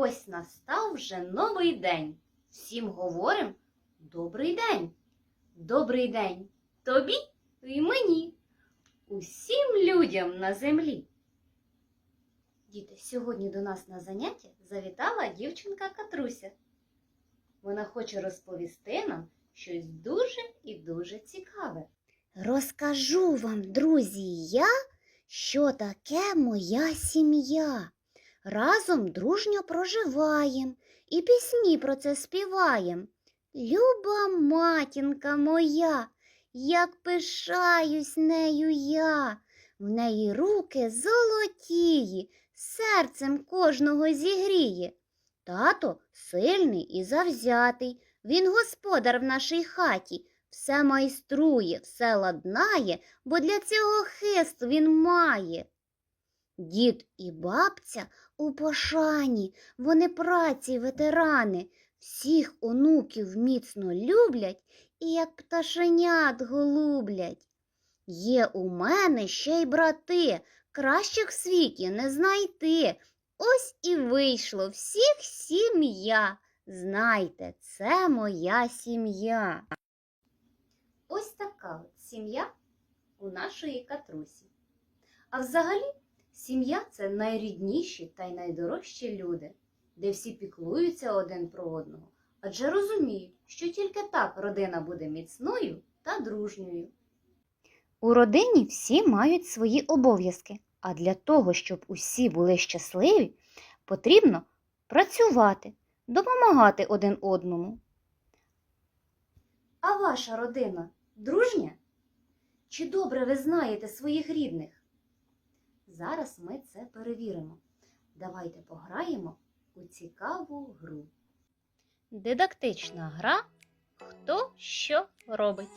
Ось настав вже новий день. Всім говорим добрий день. Добрий день тобі і мені, усім людям на землі. Діти, сьогодні до нас на заняття завітала дівчинка Катруся. Вона хоче розповісти нам щось дуже і дуже цікаве. Розкажу вам, друзі, я, що таке моя сім'я. Разом дружньо проживаєм і пісні про це співаєм. Люба матінка моя, як пишаюсь нею я, в неї руки золотії, серцем кожного зігріє. Тато сильний і завзятий, він господар в нашій хаті, все майструє, все ладнає, бо для цього хист він має. Дід і бабця у пошані, вони праці ветерани, всіх онуків міцно люблять і як пташенят голублять. Є у мене ще й брати, кращих в світі не знайти. Ось і вийшло всіх сім'я. Знайте, це моя сім'я. Ось така от сім'я у нашої катрусі. А взагалі, сім'я це найрідніші та й найдорожчі люди, де всі піклуються один про одного, адже розуміють, що тільки так родина буде міцною та дружньою. У родині всі мають свої обов'язки, а для того, щоб усі були щасливі, потрібно працювати, допомагати один одному. А ваша родина дружня? Чи добре ви знаєте своїх рідних? Зараз ми це перевіримо. Давайте пограємо у цікаву гру. Дидактична гра Хто що робить.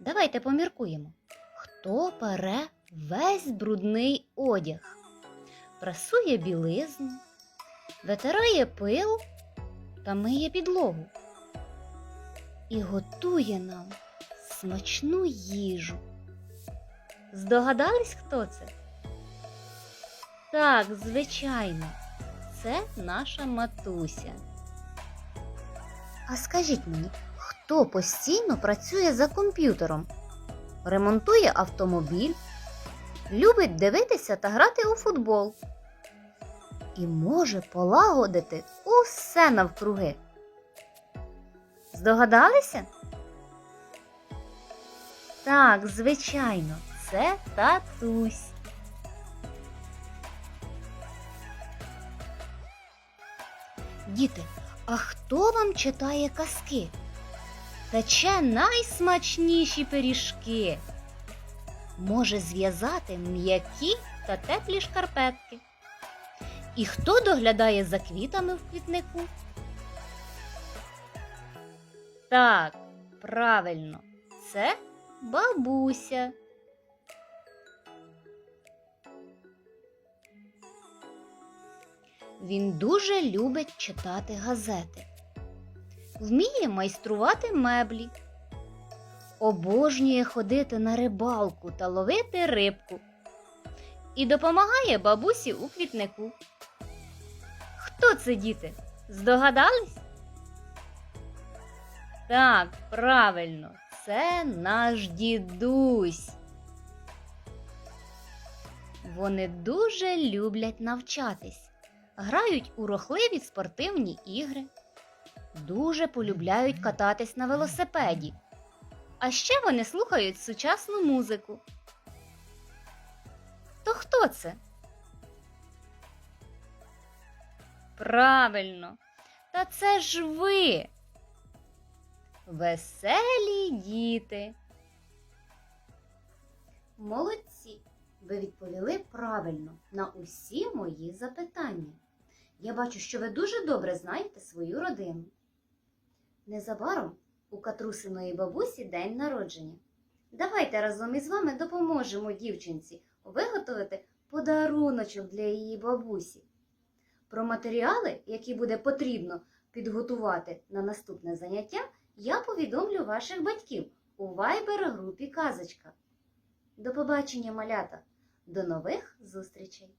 Давайте поміркуємо. Хто пере весь брудний одяг, прасує білизну, витирає пил та миє підлогу і готує нам смачну їжу. Здогадались, хто це? Так, звичайно, це наша матуся. А скажіть мені, хто постійно працює за комп'ютером, ремонтує автомобіль, любить дивитися та грати у футбол і може полагодити усе навкруги? Здогадалися? Так, звичайно, це татусь. Діти, а хто вам читає казки? Пече найсмачніші пиріжки. Може зв'язати м'які та теплі шкарпетки. І хто доглядає за квітами в квітнику? Так, правильно, це бабуся. Він дуже любить читати газети, вміє майструвати меблі, обожнює ходити на рибалку та ловити рибку і допомагає бабусі у квітнику. Хто це діти? Здогадались? Так, правильно, це наш дідусь. Вони дуже люблять навчатись грають у рухливі спортивні ігри, дуже полюбляють кататись на велосипеді. А ще вони слухають сучасну музику. То хто це? Правильно, та це ж ви. Веселі діти. Молодці! Ви відповіли правильно на усі мої запитання. Я бачу, що ви дуже добре знаєте свою родину. Незабаром у Катрусиної бабусі день народження. Давайте разом із вами допоможемо дівчинці виготовити подаруночок для її бабусі. Про матеріали, які буде потрібно підготувати на наступне заняття, я повідомлю ваших батьків у Viber групі Казочка. До побачення, малята! До нових зустрічей!